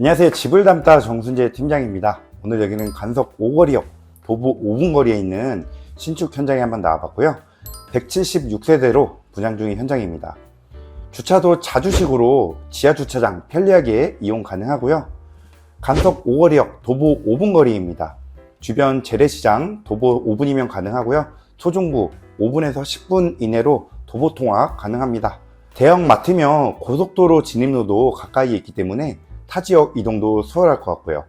안녕하세요. 집을 담다 정순재 팀장입니다. 오늘 여기는 간석 5거리역 도보 5분 거리에 있는 신축 현장에 한번 나와봤고요. 176세대로 분양 중인 현장입니다. 주차도 자주식으로 지하 주차장 편리하게 이용 가능하고요. 간석 5거리역 도보 5분 거리입니다. 주변 재래시장 도보 5분이면 가능하고요. 초중부 5분에서 10분 이내로 도보 통학 가능합니다. 대형 마트며 고속도로 진입로도 가까이에 있기 때문에 타 지역 이동도 수월할 것 같고요.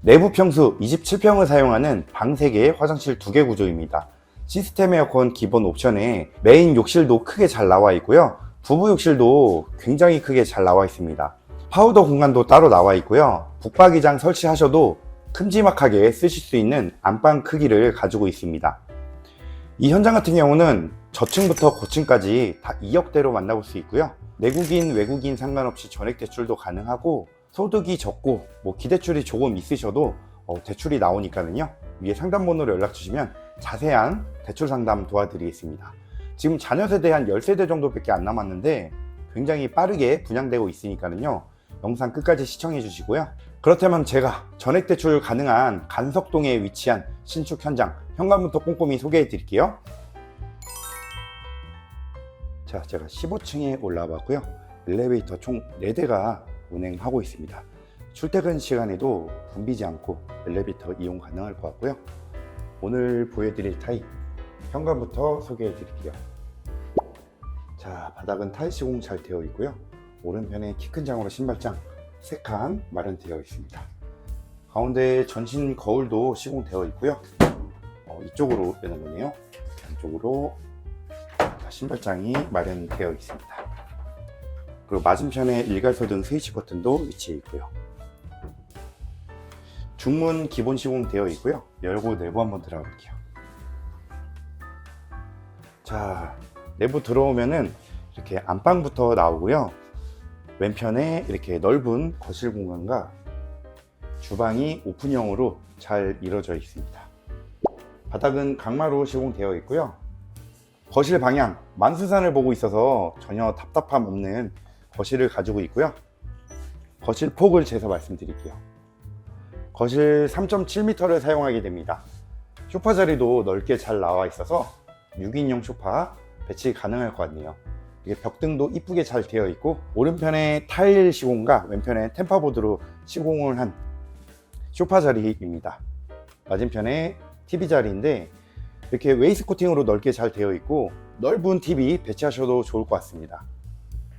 내부 평수 27평을 사용하는 방 3개, 화장실 2개 구조입니다. 시스템 에어컨 기본 옵션에 메인 욕실도 크게 잘 나와 있고요. 부부 욕실도 굉장히 크게 잘 나와 있습니다. 파우더 공간도 따로 나와 있고요. 북박이장 설치하셔도 큼지막하게 쓰실 수 있는 안방 크기를 가지고 있습니다. 이 현장 같은 경우는 저층부터 고층까지 다 2억대로 만나볼 수 있고요. 내국인, 외국인 상관없이 전액 대출도 가능하고 소득이 적고 뭐 기대출이 조금 있으셔도 어, 대출이 나오니까는요. 위에 상담번호로 연락 주시면 자세한 대출 상담 도와드리겠습니다. 지금 자녀 세대 한 10세대 정도밖에 안 남았는데 굉장히 빠르게 분양되고 있으니까는요. 영상 끝까지 시청해 주시고요. 그렇다면 제가 전액 대출 가능한 간석동에 위치한 신축 현장 현관부터 꼼꼼히 소개해 드릴게요. 자, 제가 15층에 올라와 봤고요. 엘리베이터 총 4대가 운행하고 있습니다. 출퇴근 시간에도 붐비지 않고 엘리베이터 이용 가능할 것 같고요. 오늘 보여드릴 타입 현관부터 소개해 드릴게요. 자, 바닥은 타일 시공 잘 되어 있고요. 오른편에 키 큰 장으로 신발장 3칸 마련되어 있습니다. 가운데 전신 거울도 시공되어 있고요. 어, 이쪽으로 여는 거네요. 안쪽으로 신발장이 마련되어 있습니다. 그리고 맞은편에 일괄소등 스위치 버튼도 위치해 있고요. 중문 기본 시공 되어 있고요. 열고 내부 한번 들어가 볼게요. 자, 내부 들어오면은 이렇게 안방부터 나오고요. 왼편에 이렇게 넓은 거실 공간과 주방이 오픈형으로 잘 이루어져 있습니다. 바닥은 강마루 시공되어 있고요. 거실 방향, 만수산을 보고 있어서 전혀 답답함 없는 거실을 가지고 있고요. 거실 폭을 재서 말씀드릴게요. 거실 3.7m를 사용하게 됩니다. 소파 자리도 넓게 잘 나와 있어서 6인용 소파 배치 가능할 것 같네요. 이게 벽등도 이쁘게 잘 되어 있고 오른편에 타일 시공과 왼편에 템파보드로 시공을 한 소파 자리입니다. 맞은편에 TV 자리인데 이렇게 웨이스코팅으로 넓게 잘 되어 있고 넓은 TV 배치하셔도 좋을 것 같습니다.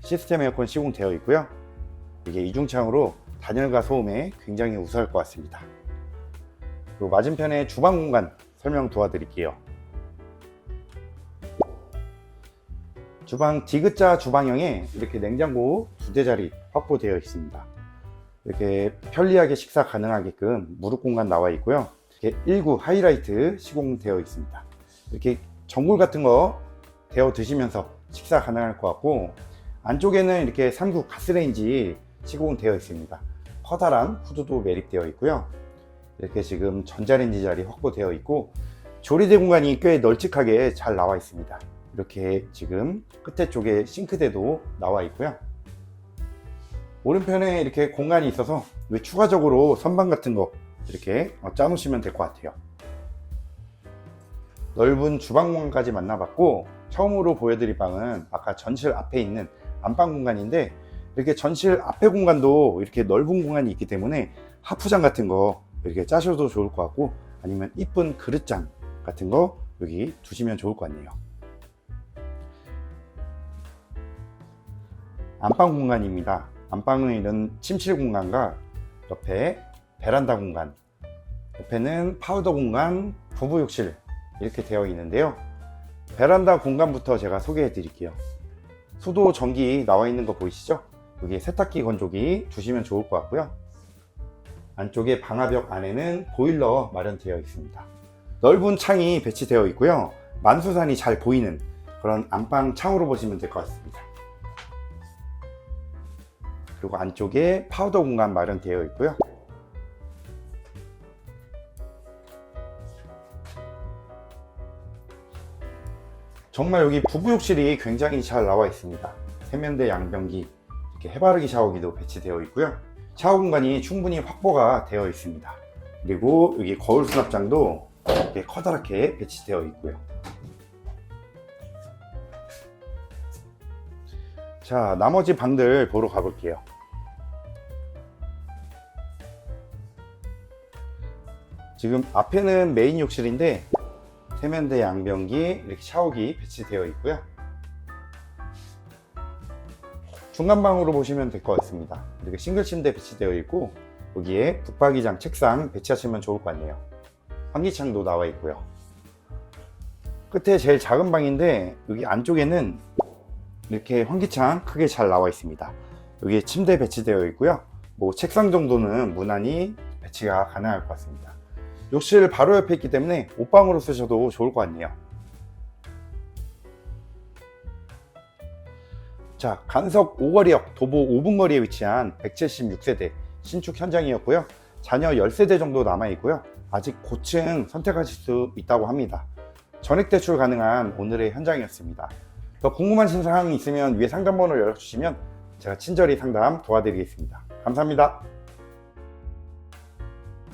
시스템 에어컨 시공되어 있고요. 이게 이중창으로 단열과 소음에 굉장히 우수할 것 같습니다. 그리고 맞은편에 주방 공간 설명 도와드릴게요. 주방 디귿자 주방형에 이렇게 냉장고 두 대 자리 확보되어 있습니다. 이렇게 편리하게 식사 가능하게끔 무릎 공간 나와 있고요. 이렇게 19 하이라이트 시공되어 있습니다. 이렇게 전골 같은 거 데워 드시면서 식사 가능할 것 같고 안쪽에는 이렇게 3구 가스레인지 시공되어 있습니다. 커다란 후드도 매립되어 있고요. 이렇게 지금 전자레인지 자리 확보되어 있고 조리대 공간이 꽤 널찍하게 잘 나와 있습니다. 이렇게 지금 끝에 쪽에 싱크대도 나와 있고요. 오른편에 이렇게 공간이 있어서 왜 추가적으로 선반 같은 거 이렇게 짜놓으시면 될 것 같아요. 넓은 주방 공간까지 만나봤고 처음으로 보여드릴 방은 아까 전실 앞에 있는 안방 공간인데 이렇게 전실 앞에 공간도 이렇게 넓은 공간이 있기 때문에 하프장 같은 거 이렇게 짜셔도 좋을 것 같고 아니면 이쁜 그릇장 같은 거 여기 두시면 좋을 것 같네요. 안방 공간입니다. 안방은 이런 침실 공간과 옆에 베란다 공간, 옆에는 파우더 공간, 부부 욕실 이렇게 되어 있는데요. 베란다 공간부터 제가 소개해 드릴게요. 수도 전기 나와 있는 거 보이시죠? 여기 세탁기 건조기 두시면 좋을 것 같고요. 안쪽에 방화벽 안에는 보일러 마련되어 있습니다. 넓은 창이 배치되어 있고요. 만수산이 잘 보이는 그런 안방 창으로 보시면 될 것 같습니다. 그리고 안쪽에 파우더 공간 마련되어 있고요. 정말 여기 부부 욕실이 굉장히 잘 나와 있습니다. 세면대 양변기, 이렇게 해바라기 샤워기도 배치되어 있고요. 샤워 공간이 충분히 확보가 되어 있습니다. 그리고 여기 거울 수납장도 이렇게 커다랗게 배치되어 있고요. 자, 나머지 방들 보러 가볼게요. 지금 앞에는 메인 욕실인데 세면대 양변기, 이렇게 샤워기 배치되어 있고요. 중간 방으로 보시면 될 것 같습니다. 이렇게 싱글 침대 배치되어 있고 여기에 북박이장 책상 배치하시면 좋을 것 같네요. 환기창도 나와 있고요. 끝에 제일 작은 방인데 여기 안쪽에는 이렇게 환기창 크게 잘 나와 있습니다. 여기에 침대 배치되어 있고요. 뭐 책상 정도는 무난히 배치가 가능할 것 같습니다. 욕실 바로 옆에 있기 때문에 옷방으로 쓰셔도 좋을 것 같네요. 자, 간석 5거리역 도보 5분 거리에 위치한 176세대 신축 현장이었고요. 자녀 10세대 정도 남아 있고요. 아직 고층 선택하실 수 있다고 합니다. 전액 대출 가능한 오늘의 현장이었습니다. 더 궁금하신 사항이 있으면 위에 상담번호 연락 주시면 제가 친절히 상담 도와드리겠습니다. 감사합니다.